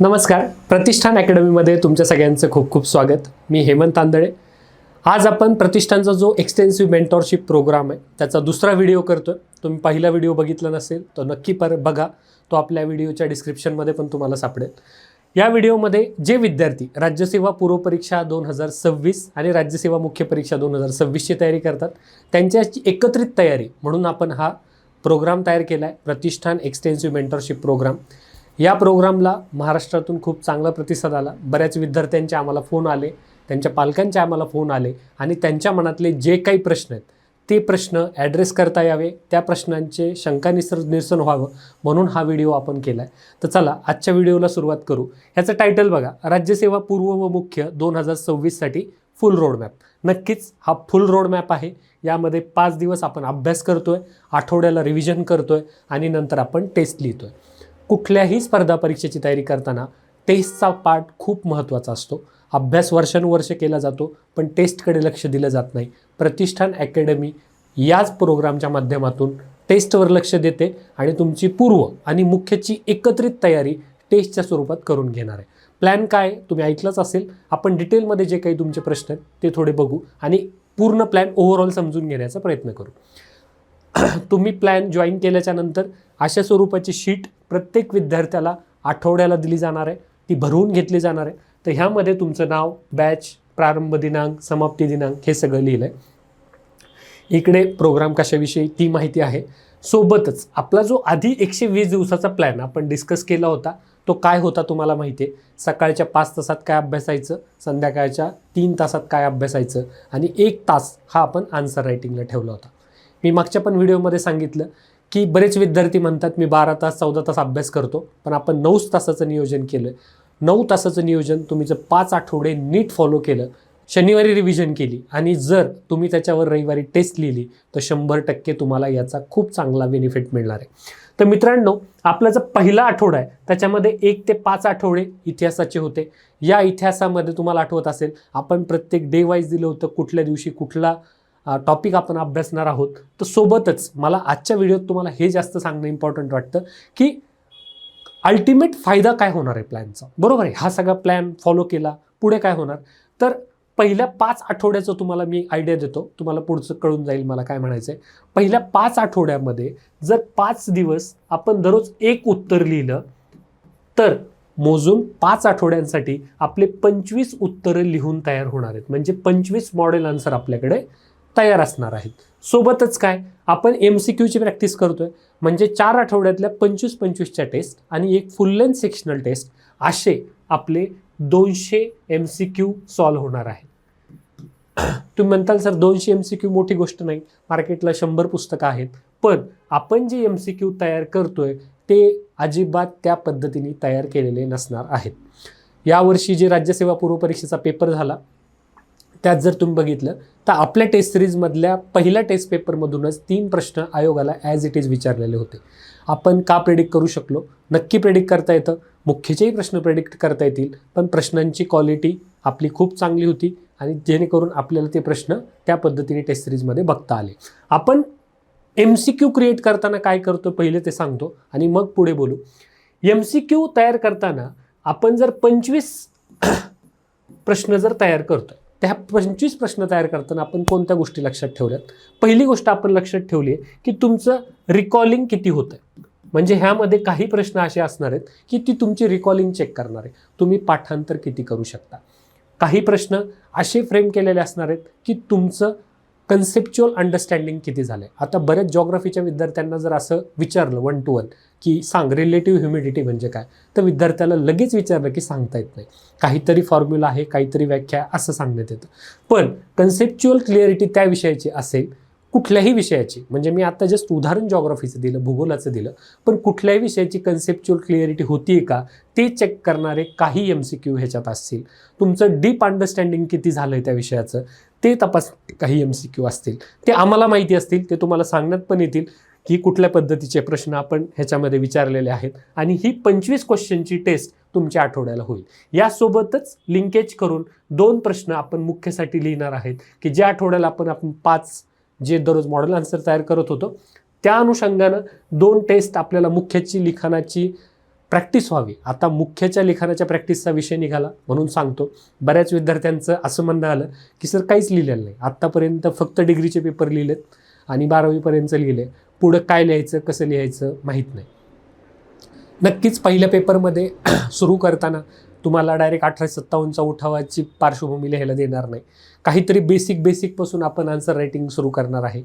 नमस्कार. प्रतिष्ठान अकॅडमीमध्ये तुमच्या सगळ्यांचं खूप खूप स्वागत. मी हेमंत तांदळे. आज आपण प्रतिष्ठानचा जो एक्सटेन्सिव्ह मेंटॉरशिप प्रोग्राम आहे त्याचा दुसरा व्हिडिओ करतो तुम्ही पहिला व्हिडिओ बघितला नसेल तर नक्की पर बघा. तो आपल्या व्हिडिओच्या डिस्क्रिप्शनमध्ये पण तुम्हाला सापडेल. या व्हिडिओमध्ये जे विद्यार्थी राज्यसेवा पूर्वपरीक्षा दोन हजार सव्वीस आणि राज्यसेवा मुख्य परीक्षा दोन हजार सव्वीसची तयारी करतात त्यांच्याची एकत्रित तयारी म्हणून आपण हा प्रोग्राम तयार केला आहे प्रतिष्ठान एक्सटेन्सिव्ह मेंटरशिप प्रोग्राम या प्रोग्रामला महाराष्ट्रातून खूप चांगला प्रतिसाद आला. बऱ्याच विद्यार्थ्यांचे आम्हाला फोन आले त्यांच्या पालकांचे आम्हाला फोन आले आणि त्यांच्या मनातले जे काही प्रश्न आहेत ते प्रश्न ॲड्रेस करता यावे त्या प्रश्नांचे शंका निसर निरसन व्हावं म्हणून हा व्हिडिओ आपण केला आहे तर चला आजच्या व्हिडिओला सुरुवात करू. ह्याचं टायटल बघा राज्यसेवा पूर्व व मुख्य दोन हजार सव्वीससाठी फुल रोड मॅप नक्कीच हा फुल रोड मॅप आहे. यामध्ये पाच दिवस आपण अभ्यास करतो आहे आठवड्याला रिव्हिजन करतो आहे आणि नंतर आपण टेस्ट लिहितो आहे कुठल्याही स्पर्धा परीक्षेची तयारी करताना टेस्टचा पार्ट खूप महत्त्वाचा असतो. अभ्यास वर्षानुवर्ष केला जातो पण टेस्टकडे लक्ष दिलं जात नाही. प्रतिष्ठान अकॅडमी याच प्रोग्रामच्या माध्यमातून टेस्टवर लक्ष देते आणि तुमची पूर्व आणि मुख्यची एकत्रित तयारी टेस्टच्या स्वरूपात करून घेणार आहे. प्लॅन काय तुम्ही ऐकलंच असेल. आपण डिटेलमध्ये जे काही तुमचे प्रश्न आहेत ते थोडे बघू आणि पूर्ण प्लॅन ओव्हरऑल समजून घेण्याचा प्रयत्न करू. तुम्ही प्लॅन जॉईन केल्याच्यानंतर अशा स्वरूपाची शीट प्रत्येक विद्यार्थ्याला आठवड्याला दिली जाणार आहे. ती भरवून घेतली जाणार आहे. तर ह्यामध्ये तुमचं नाव बॅच प्रारंभ दिनांक समाप्ती दिनांक हे सगळं लिहिलं आहे इकडे प्रोग्राम कशाविषयी ती माहिती आहे. सोबतच आपला जो आधी एकशे वीस दिवसाचा प्लॅन आपण डिस्कस केला होता तो काय होता तुम्हाला माहिती आहे? सकाळच्या पाच तासात काय अभ्यासायचं? संध्याकाळच्या तीन तासात काय अभ्यासायचं? आणि एक तास हा आपण आन्सर रायटिंगला ठेवला होता. मी मागच्या पण व्हिडिओमध्ये सांगितलं की बरेच विद्यार्थी म्हणतात मी बारा तास चौदा तास अभ्यास करतो पण आपण नऊच तासाचं नियोजन केलं. नऊ तासाचं नियोजन तुम्ही जर पाच आठवडे नीट फॉलो केलं शनिवारी रिव्हिजन केली आणि जर तुम्ही त्याच्यावर रविवारी टेस्ट लिहिली तर शंभर टक्के तुम्हाला याचा खूप चांगला बेनिफिट मिळणार आहे. तर मित्रांनो आपला जो पहिला आठवडा आहे त्याच्यामध्ये एक ते पाच आठवडे इतिहासाचे होते. या इतिहासामध्ये तुम्हाला आठवत असेल आपण प्रत्येक डे वाईज दिलं होतं कुठल्या दिवशी कुठला टॉपिक आपण अभ्यासणार आहोत. तर सोबतच मला आजच्या व्हिडिओत तुम्हाला हे जास्त सांगणं इम्पॉर्टंट वाटतं की अल्टिमेट फायदा काय होणार आहे प्लॅनचा बरोबर आहे? हा सगळा प्लॅन फॉलो केला पुढे काय होणार? तर पहिल्या पाच आठवड्याचं तुम्हाला मी आयडिया देतो. तुम्हाला पुढचं कळून जाईल मला काय म्हणायचं आहे पहिल्या पाच आठवड्यामध्ये जर पाच दिवस आपण दररोज एक उत्तर लिहिलं तर मोजून पाच आठवड्यांसाठी आपले पंचवीस उत्तरं लिहून तयार होणार आहेत. म्हणजे पंचवीस मॉडेल आन्सर आपल्याकडे तयार असणार आहेत. सोबतच काय आपण एम सी क्यूची प्रॅक्टिस करतोय. म्हणजे चार आठवड्यातल्या पंचवीस पंचवीसच्या टेस्ट आणि एक फुल लेंथ सेक्शनल टेस्ट असे आपले दोनशे एम सी क्यू सॉल्व्ह होणार आहे. तुम्ही म्हणताल सर दोनशे एम सी क्यू मोठी गोष्ट नाही. मार्केटला शंभर पुस्तकं आहेत. पण आपण जे एम सी क्यू तयार करतोय ते अजिबात त्या पद्धतीने तयार केलेले नसणार आहेत. यावर्षी जे राज्यसेवा पूर्व परीक्षेचा पेपर झाला त्यात जर तुम्ही बघितलं तर आपल्या टेस्ट सिरीजमधल्या पहिल्या टेस्ट पेपरमधूनच तीन प्रश्न आयोगाला ॲज इट इज विचारलेले होते. आपण का प्रेडिक्ट करू शकलो? नक्की प्रेडिक्ट करता येतं. मुख्यचेही प्रश्न प्रेडिक्ट करता येतील. पण प्रश्नांची क्वालिटी आपली खूप चांगली होती आणि जेणेकरून आपल्याला ते प्रश्न त्या पद्धतीने टेस्ट सिरीजमध्ये बघता आले. आपण एम सी क्यू क्रिएट करताना काय करतो? पहिले ते सांगतो आणि मग पुढे बोलू. एम सी क्यू तयार करताना आपण जर पंचवीस प्रश्न जर तयार त्या पंचवीस प्रश्न तयार करताना आपण कोणत्या गोष्टी लक्षात ठेवल्यात? पहिली गोष्ट आपण लक्षात ठेवली आहे की तुमचं रिकॉलिंग किती होतं आहे म्हणजे ह्यामध्ये काही प्रश्न असे असणार आहेत की ती तुमची रिकॉलिंग चेक करणार आहे तुम्ही पाठांतर किती करू शकता. काही प्रश्न असे फ्रेम केलेले असणार आहेत की तुमचं कन्सेप्च्युअल अंडरस्टँडिंग किती झालं आहे आता बऱ्याच जॉग्रफीच्या विद्यार्थ्यांना जर असं विचारलं वन टू वन की सांग रिलेटिव्ह ह्युमिडिटी म्हणजे काय? तर विद्यार्थ्याला लगेच विचारलं की सांगता येत नाही. काहीतरी फॉर्म्युला आहे काहीतरी व्याख्या असं सांगण्यात येतं. पण कन्सेप्च्युअल क्लिअरिटी त्या विषयाची असेल कुठल्याही विषयाची म्हणजे मी आता जस्ट उदाहरण जॉग्रफीचं दिलं भूगोलाचं दिलं पण कुठल्याही विषयाची कन्सेप्च्युअल क्लिअरिटी होती का? ते चेक करणारे काही एम सी क्यू ह्याच्यात असतील. तुमचं डीप अंडरस्टँडिंग किती झालं आहे त्या विषयाचं? ते तपास काही एम सी क्यू असतील. ते आम्हाला माहिती असतील ते तुम्हाला सांगण्यात पण येतील की कुठल्या पद्धतीचे प्रश्न आपण ह्याच्यामध्ये विचारलेले आहेत. आणि ही पंचवीस क्वेश्चनची टेस्ट तुमच्या आठवड्याला होईल. यासोबतच लिंकेज करून दोन प्रश्न आपण मुख्यसाठी लिहिणार आहेत की ज्या आठवड्याला आपण आपण पाच जे दररोज मॉडेल आन्सर तयार करत होतो त्या अनुषंगानं दोन टेस्ट आपल्याला मुख्याची लिखाणाची प्रॅक्टिस व्हावी. आता मुख्यच्या लिखाणाच्या प्रॅक्टिसचा विषय निघाला म्हणून सांगतो. बऱ्याच विद्यार्थ्यांचं असं म्हणणं आलं की सर काहीच लिहिलेलं नाही. आत्तापर्यंत फक्त डिग्रीचे पेपर लिहिलेत आणि बारावीपर्यंत लिहिले. पुढं काय लिहायचं कसं लिहायचं माहीत नाही. नक्कीच पहिल्या पेपरमध्ये सुरू करताना तुम्हाला डायरेक्ट अठराशे सत्तावन्नचा उठावाची पार्श्वभूमी लिहायला देणार नाही. काहीतरी बेसिक बेसिकपासून आपण आन्सर रायटिंग सुरू करणार आहे.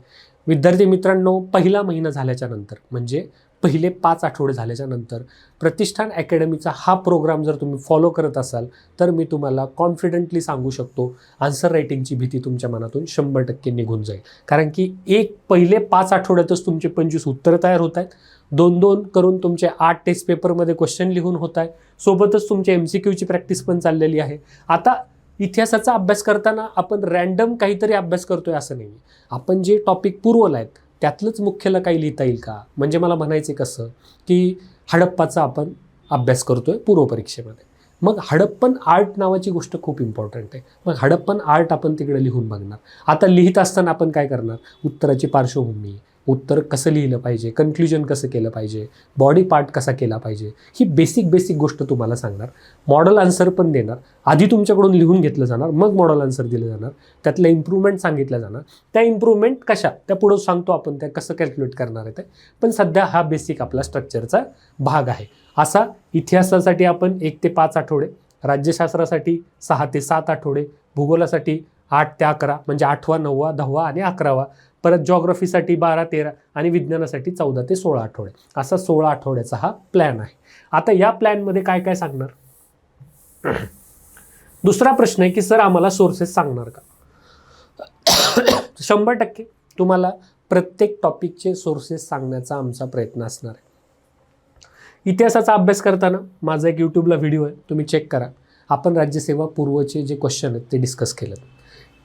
विद्यार्थी मित्रांनो पहिला महिना झाल्याच्यानंतर म्हणजे पहिले पाच आठवडे झाल्याच्यानंतर प्रतिष्ठान अकॅडमीचा हा प्रोग्राम जर तुम्ही फॉलो करत असाल तर मी तुम्हाला कॉन्फिडेंटली सांगू शकतो आन्सर रायटिंगची भीती तुमच्या मनातून शंभर टक्के निघून जाईल. कारण की एक पहिले पाच आठवड्यातच तुमचे पंचवीस उत्तरं तयार होत आहेत. दोन दोन करून तुमचे आठ टेस्ट पेपरमध्ये क्वेश्चन लिहून होत आहे सोबतच तुमच्या एम सी क्यूची प्रॅक्टिस पण चाललेली आहे. आता इतिहासाचा अभ्यास करताना आपण रॅन्डम काहीतरी अभ्यास करतोय असं नाही आपण जे टॉपिक पुरवलं आहेत त्यातलंच मुख्यला काही लिहिता येईल का? म्हणजे मला म्हणायचं कसं की हडप्पाचा आपण अभ्यास करतोय पूर्वपरीक्षेमध्ये. मग हडप्पन आर्ट नावाची गोष्ट खूप इम्पॉर्टंट आहे. मग हडप्पन आर्ट आपण तिकडे लिहून बघणार. आता लिहित असताना आपण काय करणार? उत्तराची पार्श्वभूमी उत्तर कसं लिहिलं पाहिजे कन्क्ल्युजन कसं केलं पाहिजे बॉडी पार्ट कसा केला पाहिजे ही बेसिक बेसिक गोष्ट तुम्हाला सांगणार. मॉडल आन्सर पण देणार. आधी तुमच्याकडून लिहून घेतलं जाणार मग मॉडल आन्सर दिलं जाणार. त्यातलं इम्प्रूव्हमेंट सांगितलं जाणार. त्या इम्प्रूव्हमेंट कशा? त्या पुढं सांगतो आपण त्या कसं कॅल्क्युलेट करणार आहे ते. पण सध्या हा बेसिक आपला स्ट्रक्चरचा भाग आहे. असा इतिहासासाठी आपण एक ते पाच आठवडे राज्यशास्त्रासाठी सहा ते सात आठवडे भूगोलासाठी आठ ते अकरा म्हणजे आठवा नववा दहावा आणि अकरावा. परत जॉग्रफीसाठी बारा तेरा आणि विज्ञानासाठी चौदा ते सोळा आठवडे. असा सोळा आठवड्याचा हा प्लॅन आहे. आता या प्लॅनमध्ये काय काय सांगणार? दुसरा प्रश्न आहे की सर आम्हाला सोर्सेस सांगणार का? शंभर टक्के. तुम्हाला प्रत्येक टॉपिकचे सोर्सेस सांगण्याचा आमचा प्रयत्न असणार आहे. इतिहासाचा अभ्यास करताना माझा एक यूट्यूबला व्हिडिओ आहे. तुम्ही चेक करा. आपण राज्यसेवा पूर्वचे जे क्वेश्चन आहेत ते डिस्कस केलं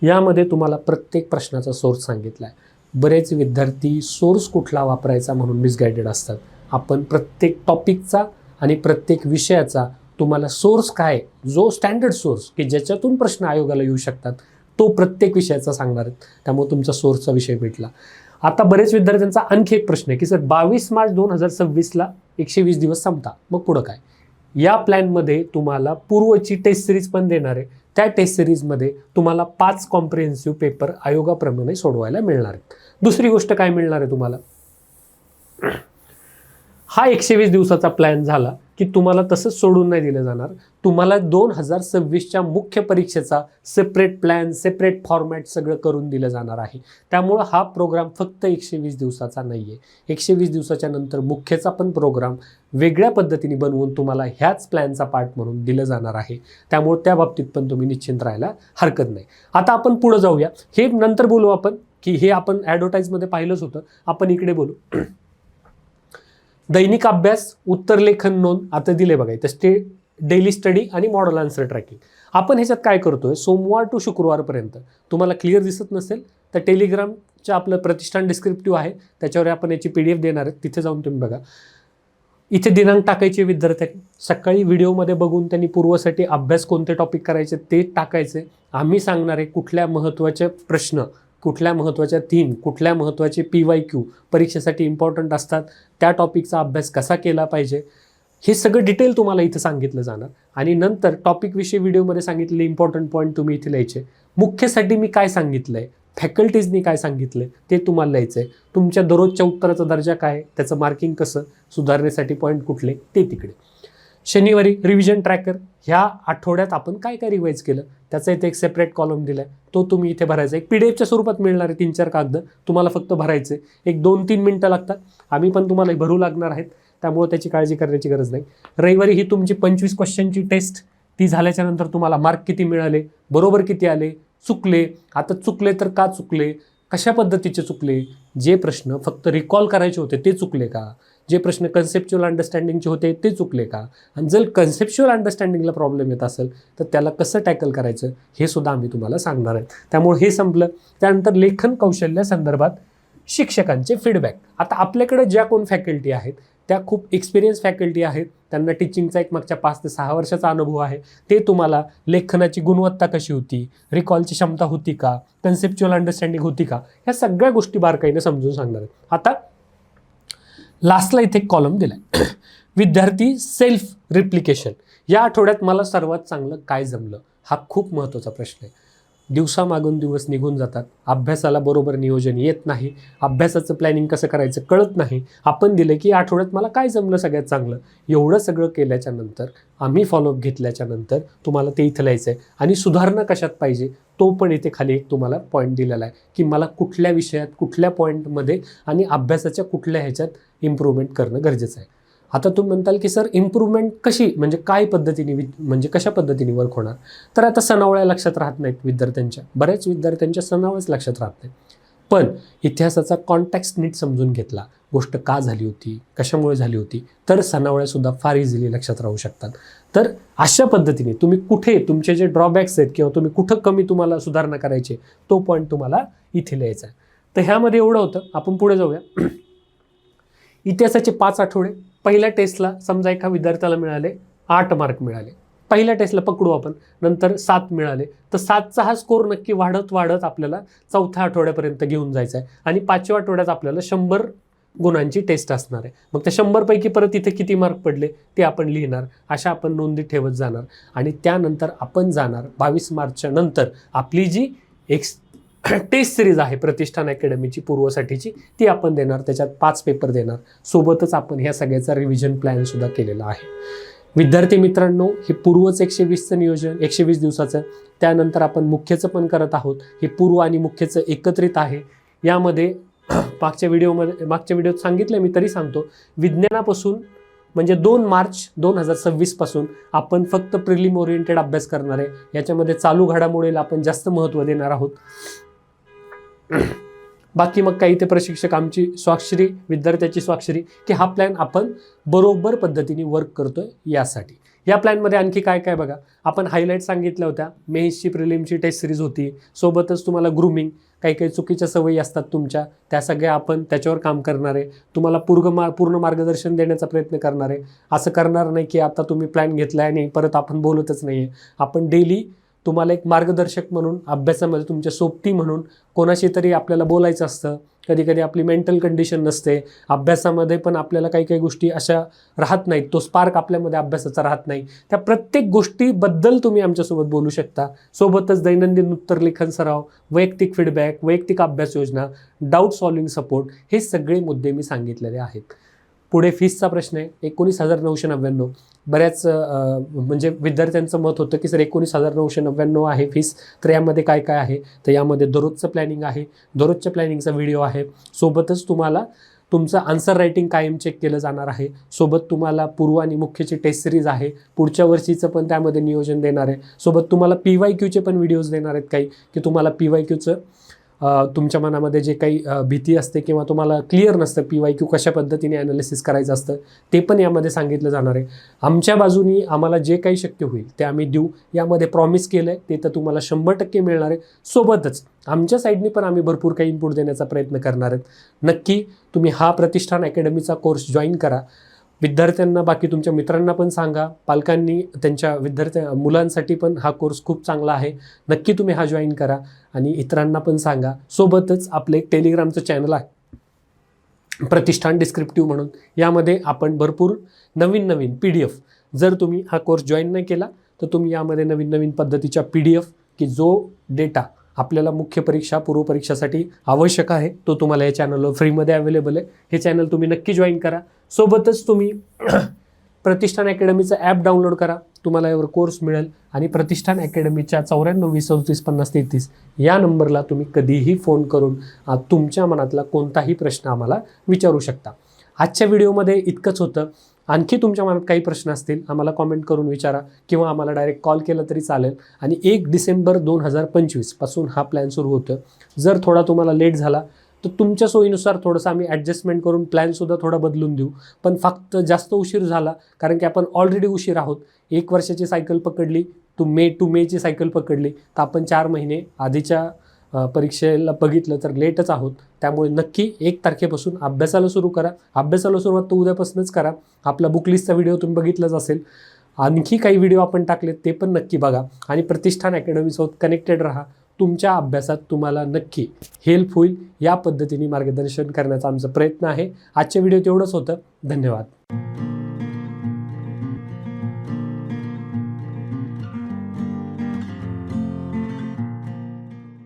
यामध्ये तुम्हाला प्रत्येक प्रश्नाचा सोर्स सांगितला आहे बरेच विद्यार्थी सोर्स कुठला वापरायचा म्हणून मिसगायडेड असतात. आपण प्रत्येक टॉपिकचा आणि प्रत्येक विषयाचा तुम्हाला सोर्स काय जो स्टँडर्ड सोर्स की ज्याच्यातून प्रश्न आयोगाला येऊ शकतात तो प्रत्येक विषयाचा सांगणार आहेत. त्यामुळे तुमचा सोर्सचा विषय भेटला. आता बरेच विद्यार्थ्यांचा आणखी एक प्रश्न आहे की सर बावीस मार्च दोन हजार सव्वीसला एकशे वीस दिवस संपता. मग पुढं काय? या प्लॅनमध्ये तुम्हाला पूर्वची टेस्ट सिरीज पण देणार आहे. त्या टेस्ट सिरीजमध्ये तुम्हाला पाच कॉम्प्रिहेन्सिव्ह पेपर आयोगाप्रमाणे सोडवायला मिळणार आहेत. दुसरी गोष्ट काय मिळणार आहे तुम्हाला? हा एकशे वीस दिवसाचा प्लॅन झाला. की तुम्हाला तसंच सोडून नाही दिलं जाणार. तुम्हाला दोन हजार सव्वीसच्या मुख्य परीक्षेचा सेपरेट प्लॅन सेपरेट फॉर्मॅट सगळं करून दिलं जाणार आहे. त्यामुळं हा प्रोग्राम फक्त एकशे वीस दिवसाचा नाही आहे एकशे वीस दिवसाच्या नंतर मुख्यचा पण प्रोग्राम वेगळ्या पद्धतीने बनवून तुम्हाला ह्याच प्लॅनचा पार्ट म्हणून दिलं जाणार आहे. त्यामुळे त्या बाबतीत पण तुम्ही निश्चिंत राहायला हरकत नाही. आता आपण पुढं जाऊया. हे नंतर बोलू आपण की हे आपण ॲडव्हर्टाईजमध्ये पाहिलंच होतं. आपण इकडे बोलू. दैनिक अभ्यास उत्तरलेखन नोंद आता दिले बघा इथं स्टे डेली स्टडी आणि मॉडल आन्सर ट्रॅकिंग आपण ह्याच्यात काय करतोय? सोमवार टू शुक्रवारपर्यंत. तुम्हाला क्लिअर दिसत नसेल तर टेलिग्रामचं आपलं प्रतिष्ठान डिस्क्रिप्टिव्ह आहे. त्याच्यावर आपण याची पी डी एफ देणार आहे तिथे जाऊन तुम्ही बघा. इथे दिनांक टाकायचे विद्यार्थ्यांनी सकाळी व्हिडिओमध्ये बघून त्यांनी पूर्वसाठी अभ्यास कोणते टॉपिक करायचे ते टाकायचे. आम्ही सांगणार आहे कुठल्या महत्त्वाचे प्रश्न कुठल्या महत्त्वाच्या थीम कुठल्या महत्त्वाचे पी वाय क्यू परीक्षेसाठी इम्पॉर्टंट असतात त्या टॉपिकचा अभ्यास कसा केला पाहिजे हे सगळं डिटेल तुम्हाला इथं सांगितलं जाणार. आणि नंतर टॉपिकविषयी व्हिडिओमध्ये सांगितलेले इम्पॉर्टंट पॉईंट तुम्ही इथे लिहायचे. मुख्यसाठी मी काय सांगितलं आहे फॅकल्टीजनी काय सांगितलं ते तुम्हाला लिहायचं आहे तुमच्या दररोजच्या उत्तराचा दर्जा काय आहे, त्याचं मार्किंग कसं सुधारण्यासाठी पॉईंट कुठले ते तिकडे. शनिवारी रिव्हिजन ट्रॅकर ह्या आठवड्यात आपण काय काय रिवाईज केलं? त्याचा इथे एक सेपरेट कॉलम दिला आहे तो तुम्ही इथे भरायचा एक पी डी एफच्या स्वरूपात मिळणार आहे तीन चार कागद. तुम्हाला फक्त भरायचे. एक दोन तीन मिनटं लागतात. आम्ही पण तुम्हाला भरू लागणार आहेत. त्यामुळे त्याची काळजी करण्याची गरज नाही. रविवारी ही तुमची पंचवीस क्वेश्चनची टेस्ट ती झाल्याच्यानंतर तुम्हाला मार्क किती मिळाले बरोबर किती आले चुकले आता चुकले तर का चुकले कशा पद्धतीचे चुकले जे प्रश्न फक्त रिकॉल करायचे होते ते चुकले का? जे प्रश्न कन्सेप्च्युअल अंडरस्टँडिंगचे होते ते चुकले का? आणि जर कन्सेप्च्युअल अंडरस्टँडिंगला प्रॉब्लेम येत असेल तर त्याला कसं टॅकल करायचं हे सुद्धा आम्ही तुम्हाला सांगणार आहे. त्यामुळे हे संपलं. त्यानंतर लेखन कौशल्यासंदर्भात शिक्षकांचे फीडबॅक आता आपल्याकडे ज्या कोण फॅकल्टी आहेत त्या खूप एक्सपिरियन्स फॅकल्टी आहेत. त्यांना टीचिंगचा एक मागच्या पाच ते सहा वर्षाचा अनुभव आहे. ते तुम्हाला लेखनाची गुणवत्ता कशी होती रिकॉलची क्षमता होती का कन्सेप्च्युअल अंडरस्टँडिंग होती का ह्या सगळ्या गोष्टी बारकाईने समजून सांगणार आहेत. आता लास्टला इथे एक कॉलम दिला विद्यार्थी सेल्फ रिप्लिकेशन या आठवड्यात मला सर्वात चांगलं काय जमलं? हा खूप महत्त्वाचा प्रश्न आहे. दिवसामागून दिवस निघून जातात. अभ्यासाला बरोबर नियोजन येत नाही. अभ्यासाचं प्लॅनिंग कसं करायचं कळत नाही. आपण दिलं की आठवड्यात मला काय जमलं सगळ्यात चांगलं? एवढं सगळं केल्याच्यानंतर आम्ही फॉलोअप घेतल्याच्या नंतर तुम्हाला ते इथं लिहायचं आहे आणि सुधारणा कशात पाहिजे? तो पण इथे खाली एक तुम्हाला पॉईंट दिलेला आहे की मला कुठल्या विषयात कुठल्या पॉईंटमध्ये आणि अभ्यासाच्या कुठल्या ह्याच्यात इम्प्रूव्हमेंट करणं गरजेचं आहे. आता तुम्ही म्हणताल की सर इम्प्रूव्हमेंट कशी म्हणजे काय पद्धतीने वि म्हणजे कशा पद्धतीने वर्क होणार? तर आता सणावळ्या लक्षात राहत नाहीत विद्यार्थ्यांच्या. बऱ्याच विद्यार्थ्यांच्या सणावळ्याच लक्षात राहत नाही पण इतिहासाचा कॉन्टॅक्स्ट नीट समजून घेतला गोष्ट का झाली होती कशामुळे झाली होती तर सणावळ्यासुद्धा फार इझिली लक्षात राहू शकतात. तर अशा पद्धतीने तुम्ही कुठे तुमचे जे ड्रॉबॅक्स आहेत किंवा तुम्ही कुठं कमी तुम्हाला सुधारणा करायची तो पॉईंट तुम्हाला इथे लिहायचा आहे. तर ह्यामध्ये एवढं होतं. आपण पुढे जाऊया. इतिहासाचे पाच आठवडे पहिल्या टेस्टला समजा एका विद्यार्थ्याला मिळाले आठ मार्क मिळाले. पहिल्या टेस्टला पकडू आपण नंतर सात मिळाले. तर सातचा हा स्कोर नक्की वाढत वाढत आपल्याला चौथ्या आठवड्यापर्यंत घेऊन जायचा आहे. आणि पाचव्या आठवड्यात आपल्याला शंभर गुणांची टेस्ट असणार आहे. मग त्या शंभरपैकी परत इथे किती मार्क पडले ते आपण लिहिणार अशा आपण नोंदी ठेवत जाणार. आणि त्यानंतर आपण जाणार बावीस मार्चच्या नंतर आपली जी एक्स टेस्ट सिरीज आहे प्रतिष्ठान अकॅडमीची पूर्वसाठीची. ती आपण देणार त्याच्यात पाच पेपर देणार. सोबतच आपण ह्या सगळ्याचा रिव्हिजन प्लॅनसुद्धा केलेला आहे. विद्यार्थी मित्रांनो हे पूर्वच एकशे वीसचं नियोजन एकशे वीस दिवसाचं त्यानंतर आपण मुख्यचं पण करत आहोत. हे पूर्व आणि मुख्यचं एकत्रित आहे. यामध्ये मागच्या व्हिडिओमध्ये मागच्या व्हिडिओत सांगितलं मी तरी सांगतो. विज्ञानापासून म्हणजे दोन मार्च दोन हजार सव्वीसपासून आपण फक्त प्रिलिम ओरिएंटेड अभ्यास करणार आहे. याच्यामध्ये चालू घडामोडीला आपण जास्त महत्त्व देणार आहोत. बाकी मग काही ते प्रशिक्षक आमची स्वाक्षरी विद्यार्थ्याची स्वाक्षरी की हा प्लॅन आपण बरोबर पद्धतीने वर्क करतोय यासाठी. या प्लॅनमध्ये आणखी काय काय बघा. आपण हायलाईट सांगितल्या होत्या. मेन्सची प्रिलिमची टेस्ट सिरीज होती. सोबतच तुम्हाला ग्रुमिंग काही काही चुकीच्या सवयी असतात तुमच्या. त्या सगळ्या आपण त्याच्यावर काम करणार आहे. तुम्हाला पूर्ण मा पूर्ण मार्गदर्शन देण्याचा प्रयत्न करणार आहे. असं करणार नाही की आता तुम्ही प्लॅन घेतला आहे आणि परत आपण बोलतच नाही आहे आपण डेली तुम्हाला एक मार्गदर्शक म्हणून अभ्यासामध्ये तुमच्या सोबती म्हणून कोणाशी तरी आपल्याला बोलायचं असतं. कधी कधी आपली मेंटल कंडिशन नसते. अभ्यासामध्ये पण आपल्याला काही काही गोष्टी अशा राहत नाहीत. तो स्पार्क आपल्यामध्ये अभ्यासाचा राहत नाही. त्या प्रत्येक गोष्टीबद्दल तुम्ही आमच्यासोबत बोलू शकता. सोबतच दैनंदिन उत्तरलेखन सराव वैयक्तिक फीडबॅक वैयक्तिक अभ्यास योजना डाऊट सॉल्विंग सपोर्ट हे सगळे मुद्दे मी सांगितलेले आहेत. पुढे फीसचा प्रश्न आहे. एकोणीस हजार नऊशे नव्याण्णव. बऱ्याच म्हणजे विद्यार्थ्यांचं मत होतं की सर एकोणीस हजार नऊशे नव्याण्णव आहे फीस तर यामध्ये काय काय आहे? तर यामध्ये दररोजचं प्लॅनिंग आहे. दररोजच्या प्लॅनिंगचा व्हिडिओ आहे. सोबतच तुम्हाला तुमचं आन्सर रायटिंग कायम चेक केलं जाणार आहे. सोबत तुम्हाला पूर्व आणि मुख्यची टेस्ट सिरीज आहे. पुढच्या वर्षीचं पण त्यामध्ये नियोजन देणार आहे. सोबत तुम्हाला पी वाय क्यूचे पण व्हिडिओज देणार आहेत काही की तुम्हाला पी वाय क्यूचं तुमच्या मनामध्ये जे काही भीती असते किंवा तुम्हाला क्लिअर नसतं पी वाय क्यू कशा पद्धतीने ॲनालिसिस करायचं असतं ते पण यामध्ये सांगितलं जाणार आहे. आमच्या बाजूनी आम्हाला जे काही शक्य होईल ते आम्ही देऊ. यामध्ये प्रॉमिस केलं आहे ते तर तुम्हाला शंभर टक्के मिळणार आहे. सोबतच आमच्या साईडनी पण आम्ही भरपूर काही इनपुट देण्याचा प्रयत्न करणार आहेत. नक्की तुम्ही हा प्रतिष्ठान अकॅडमीचा कोर्स जॉईन करा. विद्यार्थ्यांना बाकी तुमच्या मित्रांना पण सांगा. पालकांनी त्यांच्या विद्यार्थ्या मुलांसाठी पण हा कोर्स खूप चांगला आहे. नक्की तुम्ही हा जॉईन करा आणि इतरांना पण सांगा. सोबतच आपले एक टेलिग्रामचं चॅनल आहे. प्रतिष्ठान डिस्क्रिप्टिव्ह म्हणून. यामध्ये आपण भरपूर नवीन नवीन पी डी एफ जर तुम्ही हा कोर्स जॉईन नाही केला तर तुम्ही यामध्ये नवीन नवीन पद्धतीच्या पी डी एफ की जो डेटा आपल्याला मुख्य परीक्षा पूर्व परीक्षासाठी आवश्यक आहे तो तुम्हाला या चॅनलवर फ्रीमध्ये अवेलेबल आहे. हे चॅनल तुम्ही नक्की जॉईन करा. सोबतच तुम्ही प्रतिष्ठान अकॅडमीचं ॲप डाउनलोड करा. तुम्हाला यावर कोर्स मिळेल आणि प्रतिष्ठान अकॅडमीच्या चौऱ्याण्णव वीस चौतीस पन्नास तेहतीस या नंबरला तुम्ही कधीही फोन करून तुमच्या मनातला कोणताही प्रश्न आम्हाला विचारू शकता. आजच्या व्हिडिओमध्ये इतकंच होतं. आणखी तुमच्या मनात काही प्रश्न असतील आम्हाला कॉमेंट करून विचारा किंवा आम्हाला डायरेक्ट कॉल केला तरी चालेल. आणि एक डिसेंबर दोन हजार पंचवीसपासून हा प्लॅन सुरू होतं जर थोडा तुम्हाला लेट झाला तर तुमच्या सोयीनुसार थोडंसं आम्ही ॲडजस्टमेंट करून प्लॅनसुद्धा थोडा बदलून देऊ. पण फक्त जास्त उशीर झाला कारण की आपण ऑलरेडी उशीर आहोत. एक वर्षाची सायकल पकडली टू मे टू मेची सायकल पकडली तर आपण चार महिने आधीच्या परीक्षेला बघितलं तर लेटच आहोत. त्यामुळे नक्की एक तारखेपासून अभ्यासाला सुरू करा. अभ्यासाला सुरुवात तर उद्यापासूनच करा. आपला बुक लिस्टचा व्हिडिओ तुम्ही बघितलाच असेल. आणखी काही व्हिडिओ आपण टाकलेत ते पण नक्की बघा. आणि प्रतिष्ठान अकॅडमीसोबत कनेक्टेड राहा. तुमच्या अभ्यासात तुम्हाला नक्की हेल्प होईल या पद्धतीने मार्गदर्शन करण्याचा आमचा प्रयत्न आहे. आजच्या व्हिडिओ तेवढंच होतं. धन्यवाद.